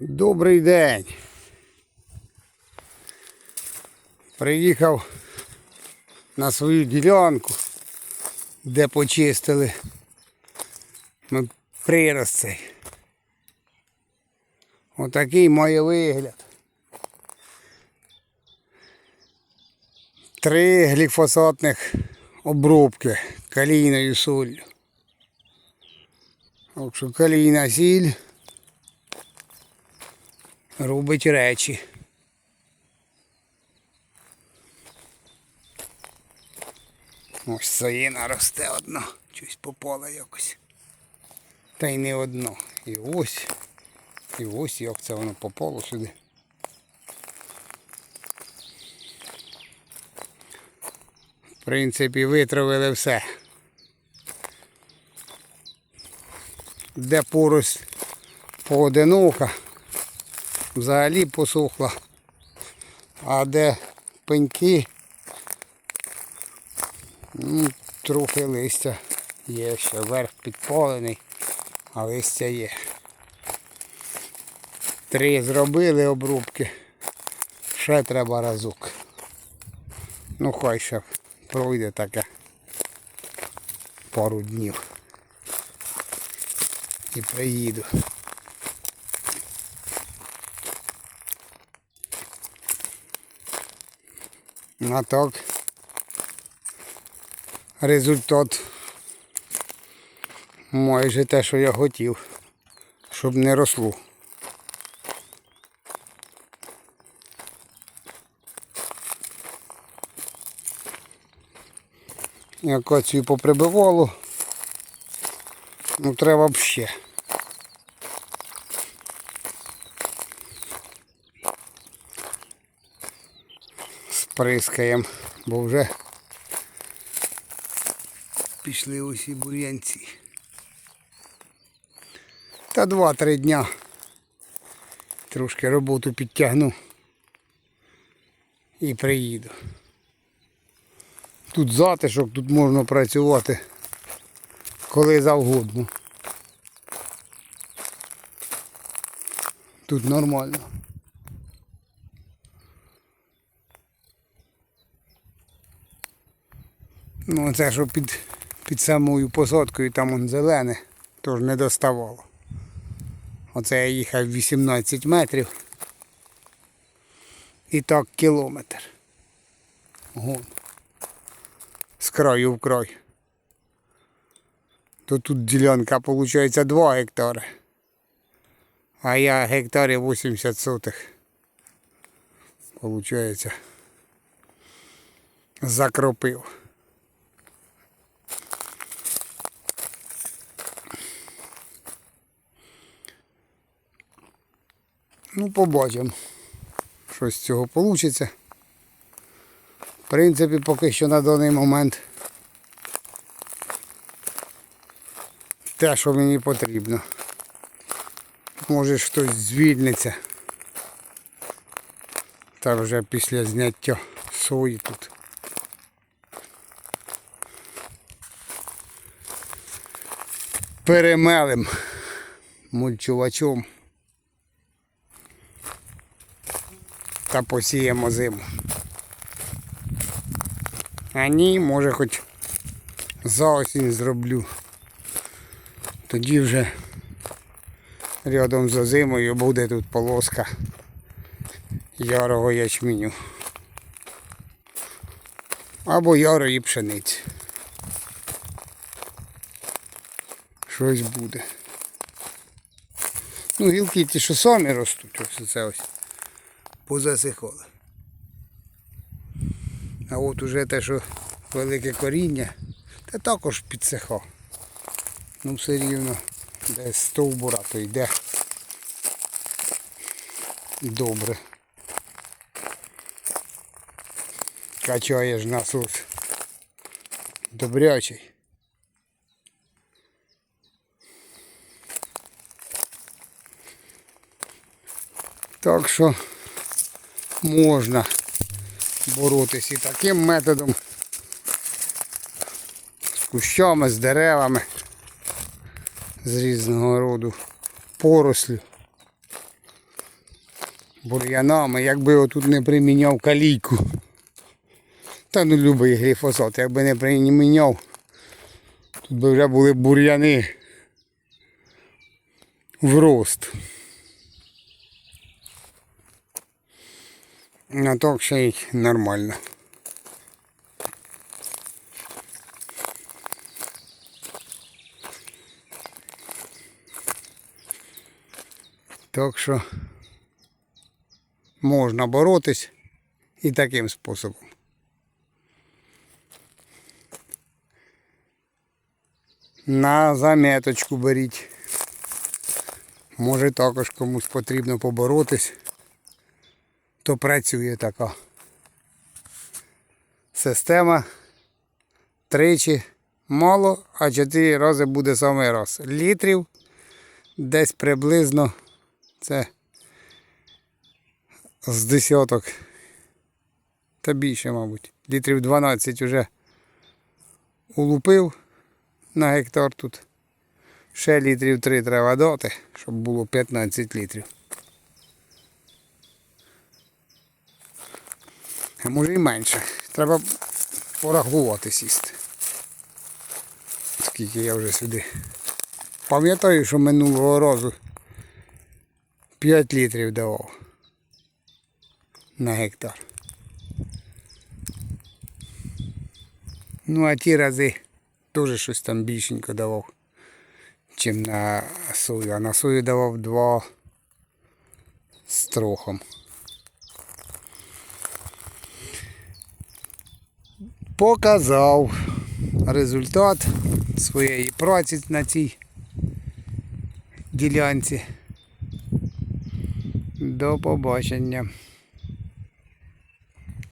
Добрий день. Приїхав на свою ділянку, де почистили ми прирост цей. Отакий має вигляд. Три гліфосатних обробки калійною солью. Так що калійна сіль робить речі. Ось соїна росте одна, щось попала якось. Та й не одно. І ось, і ось як це воно попало сюди. В принципі, витравили все. Де порость поодинока, взагалі посохла. А де пеньки, ну, трохи листя є, ще верх підпалений, а листя є. Три зробили обрубки, ще треба разок. Ну хай ще пройде таке пару днів. І приїду. А так результат майже те, що я хотів, щоб не росло. Акацію поприбивало. Ну треба б ще. Сприскаємо, бо вже пішли усі бур'янці. Та два-три дня. Трошки роботу підтягну і приїду. Тут затишок, тут можна працювати коли завгодно. Тут нормально. Ну це що під, під самою посадкою там он зелене, тож не доставало. Оце я їхав 18 метрів. І так кілометр. Гон. З краю в край. То тут ділянка виходить 2 гектари. А я гектарі 80 сотих. Получається. Закропив. Ну, побачимо, що з цього вийде. В принципі, поки що на даний момент те, що мені потрібно. Може хтось звільниться. Та вже після зняття сої тут. Перемелим мульчувачом. Та посіємо зиму. А ні, може хоч за осінь зроблю. Тоді вже рядом з зимою буде тут полоска ярого ячменю. Або ярої пшениці. Щось буде. Ну, гілки ті, що самі ростуть, ось це ось позасихали. А от уже те, що велике коріння, те також підсихав. Ну все рівно десь стовбура, то йде добре. Качає ж насос добрячий. Так що можна боротися і таким методом з кущами, з деревами з різного роду порослю. бур'янами, якби отут не приміняв калійку. Та ну любий гліфосат, якби не приміняв, тут би вже були бур'яни в рост. А так ще й нормально. Так що можна боротись і таким способом. На заметочку беріть. Може також комусь потрібно поборотись, то працює така система. Тричі мало, а чотири рази буде саме раз. Літрів десь приблизно це з десяток. Та більше, мабуть. Літрів 12 вже улупив на гектар тут. Ще літрів 3 треба дати, щоб було 15 літрів. А може і менше. Треба порахувати сісти. Скільки я вже сюди. Пам'ятаю, що минулого разу 5 літрів давав на гектар. Ну а ті рази теж щось там більшенько давав, чим на сою. А на сою давав 2 з трохом. Показав результат своєї праці на цій ділянці. До побачення.